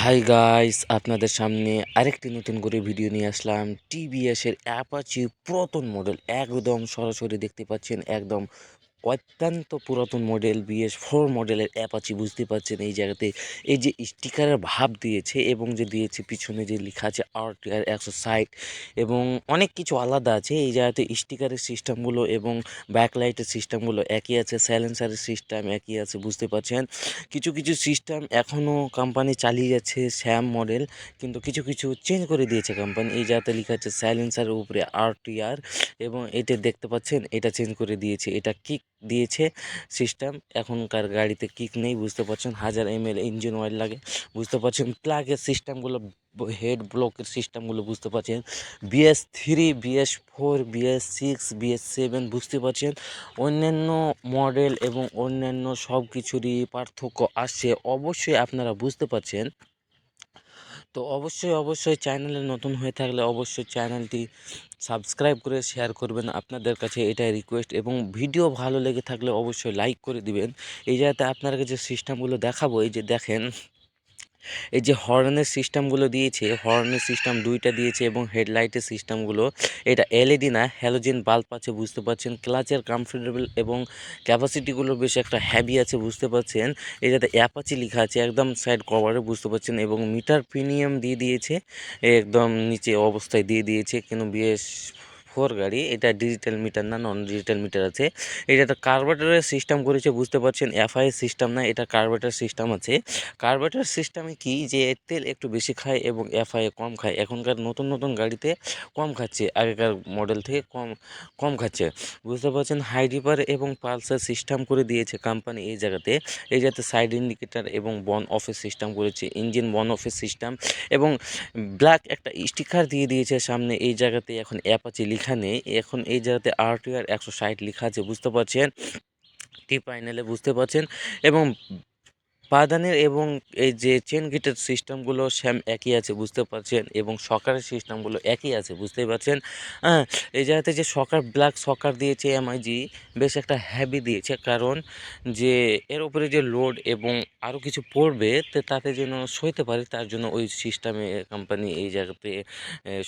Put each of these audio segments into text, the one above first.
Hi guys আপনাদের সামনে আরেকটি নতুন করে ভিডিও নিয়ে আসলাম। টিভিএসের অ্যাপাচি পুরাতন মডেল একদম সরাসরি দেখতে পাচ্ছেন, একদম অত্যন্ত পুরাতন মডেল বিএস ফোর মডেলের অ্যাপাচি বুঝতে পারছেন এই জায়গাতে। এই যে স্টিকারের ভাব দিয়েছে এবং যে দিয়েছে, পিছনে যে লেখা আছে আর টি আর একশো ষাট এবং অনেক কিছু আলাদা আছে। এই জায়গাতে স্টিকারের সিস্টেমগুলো এবং ব্যাকলাইটের সিস্টেমগুলো একই আছে সাইলেন্সারের সিস্টেম একই আছে, বুঝতে পারছেন? কিছু কিছু সিস্টেম এখনও কোম্পানি চালিয়ে যাচ্ছে স্যাম মডেল কিন্তু কিছু কিছু চেঞ্জ করে দিয়েছে কোম্পানি এই জায়গাতে লেখা আছে সাইলেন্সারের উপরে আর টি আর এবং এটা দেখতে পাচ্ছেন, এটা চেঞ্জ করে দিয়েছে। এটা কিক দিয়েছে সিস্টেম এখনকার গাড়িতে কিক নেই, বুঝতে পারছেন? হাজার এম এল ইঞ্জিন অয়েল লাগে, বুঝতে পারছেন? প্লাগের সিস্টেমগুলো হেড ব্লকের সিস্টেমগুলো বুঝতে পারছেন? BS three BS four BS six BS seven বুঝতে পারছেন? অন্যান্য মডেল এবং অন্যান্য সব কিছুরই পার্থক্য আসছে। অবশ্যই আপনারা বুঝতে পারছেন তো অবশ্যই অবশ্যই চ্যানেলে নতুন হয়ে থাকলে অবশ্যই চ্যানেলটি সাবস্ক্রাইব করে শেয়ার করবেন। আপনাদের কাছে এটাই রিকোয়েস্ট এবং ভিডিও ভালো লেগে থাকলে অবশ্যই লাইক করে দিবেন। এই যাতে আপনার কাছে সিস্টেমগুলো দেখাবো। এই যে দেখেন এই যে হর্নের সিস্টেমগুলো দিয়েছে, হর্নের সিস্টেম দুইটা দিয়েছে এবং হেডলাইটের সিস্টেমগুলো, এটা এলইডি না, হ্যালোজেন বাল্ব আছে, বুঝতে পারছেন? ক্লাচের কমফোর্টেবল এবং ক্যাপাসিটিগুলো বেশ একটা হ্যাভি আছে, বুঝতে পারছেন? এটাতে অ্যাপাচি লেখা আছে, একদম সাইড কভারে বুঝতে পারছেন? এবং মিটার প্রিমিয়াম দিয়ে দিয়েছে, একদম নিচে অবস্থায় দিয়ে দিয়েছে কেন বেশ ফোর গাড়ি, এটা ডিজিটাল মিটার না নন ডিজিটাল মিটার আছে। এটা একটা কার্বোরেটরের সিস্টেম করেছে, বুঝতে পারছেন এফআই সিস্টেম না, এটা কার্বোরেটর সিস্টেম আছে। কার্বোরেটর সিস্টেমে কি, যে তেল একটু বেশি খায় এবং এফআই কম খায়। এখনকার নতুন নতুন গাড়িতে কম খাচ্ছে, আগেকার মডেল থেকে কম কম খাচ্ছে। বুঝতে পারছেন হাইডিপার এবং পালসার সিস্টেম করে দিয়েছে কোম্পানি এই জায়গাতে। এই যাতে সাইড ইন্ডিকেটার এবং বন অফিস সিস্টেম করেছে ইঞ্জিন বন অফিস সিস্টেম এবং ব্ল্যাক একটা স্টিকার দিয়ে দিয়েছে সামনে এই জায়গাতে। এখন অ্যাপাচি লেখা নেই এখন এই জায়গাতে আরটিআর একশো ষাট লেখা আছে, বুঝতে পারছেন? টি প্যানেলে বুঝতে পারছেন? এবং পাদানের এবং এই যে চেন গেটের সিস্টেমগুলো স্যাম একই আছে, বুঝতে পারছেন? এবং সকারের সিস্টেমগুলো একই আছে, বুঝতেই পারছেন? হ্যাঁ এই জায়গাতে যে সকার ব্ল্যাক সকার দিয়েছে এমআইজি বেশ একটা হ্যাভি দিয়েছে। কারণ যে এর উপরে যে লোড এবং আরও কিছু পড়বে, তো তাতে যেন সইতে পারে, তার জন্য ওই সিস্টেমে কোম্পানি এই জায়গাতে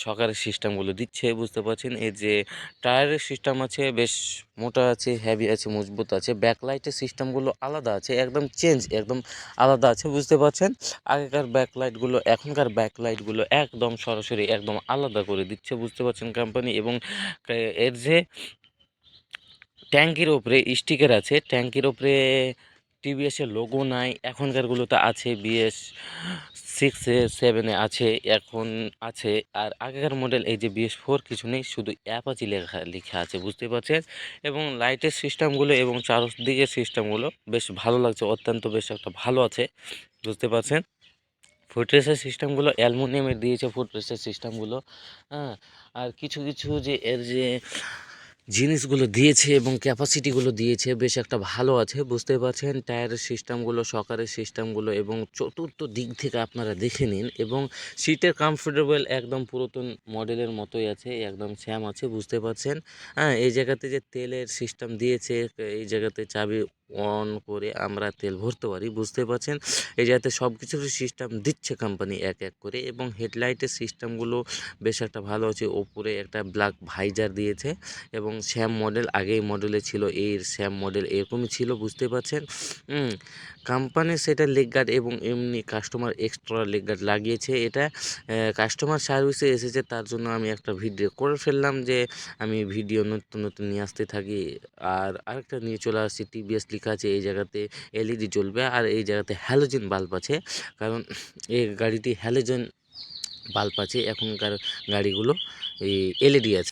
সকারের সিস্টেমগুলো দিচ্ছে, বুঝতে পারছেন? এই যে টায়ারের সিস্টেম আছে, বেশ মোটা আছে হ্যাভি আছে, মজবুত আছে ব্যাকলাইটের সিস্টেমগুলো আলাদা আছে, একদম চেঞ্জ একদম আলাদা আছে, বুঝতে পারছেন? আগেকার ব্যাকলাইটগুলো এখনকার ব্যাকলাইটগুলো একদম সরাসরি, একদম আলাদা করে দিচ্ছে, বুঝতে পারছেন কোম্পানি এবং এর যে ট্যাঙ্কির ওপরে স্টিকার আছে, ট্যাঙ্কির ওপরে টিভিএসের লোগো নাই এখনকারগুলোতে আছে বিএস সিক্সে সেভেনে আছে, এখন আছে। আর আগেকার মডেল এই যে বিএস ফোর কিছু নেই, শুধু অ্যাপাচি লেখা লেখা আছে বুঝতে পারছেন? এবং লাইটের সিস্টেমগুলো এবং চারদিকের সিস্টেমগুলো বেশ ভালো লাগছে, অত্যন্ত বেশ একটা ভালো আছে, বুঝতে পারছেন? ফুটরেসের সিস্টেমগুলো অ্যালমোনিয়ামের দিয়েছে ফুটরেসের সিস্টেমগুলো হ্যাঁ? আর কিছু কিছু যে এর যে জিনিসগুলো দিয়েছে এবং ক্যাপাসিটিগুলো দিয়েছে, বেশ একটা ভালো আছে বুঝতে পারছেন। টায়ারের সিস্টেমগুলো সকারের সিস্টেমগুলো এবং চতুর্থ দিক থেকে আপনারা দেখে নিন এবং সিটের কমফোর্টেবল একদম পুরাতন মডেলের মতোই আছে একদম স্যাম আছে, বুঝতে পারছেন। হ্যাঁ এই জায়গাতে যে তেলের সিস্টেম দিয়েছে, এই জায়গাতে চাবি অন করে আমরা তেল ভরতে পারি বুঝতে পারছেন? এই যাতে সব কিছুর সিস্টেম দিচ্ছে কোম্পানি এক এক করে এবং হেডলাইটের সিস্টেমগুলো বেশ একটা ভালো আছে। ওপরে একটা ব্ল্যাক ভাইজার দিয়েছে এবং স্যাম মডেল আগেই মডেলে ছিল, এই স্যাম মডেল এরকমই ছিল বুঝতে পারছেন? কোম্পানি সেটা লেগ গার্ড এবং এমনি কাস্টমার এক্সট্রা লেগ গার্ড লাগিয়েছে এটা। কাস্টমার সার্ভিসে এসেছে, তার জন্য আমি একটা ভিডিও করে ফেললাম যে আমি ভিডিও নতুন নতুন নিয়ে আসতে থাকি। আর আরেকটা নিয়ে চলে আসছি টিভিএস লেখা আছে, এই জায়গাতে এলইডি জ্বলবে আর এই জায়গাতে হ্যালোজেন বাল্ব আছে। কারণ এই গাড়িটি হ্যালোজেন বাল্ব আছে, এখনকার গাড়িগুলো এই এলইডি আছে।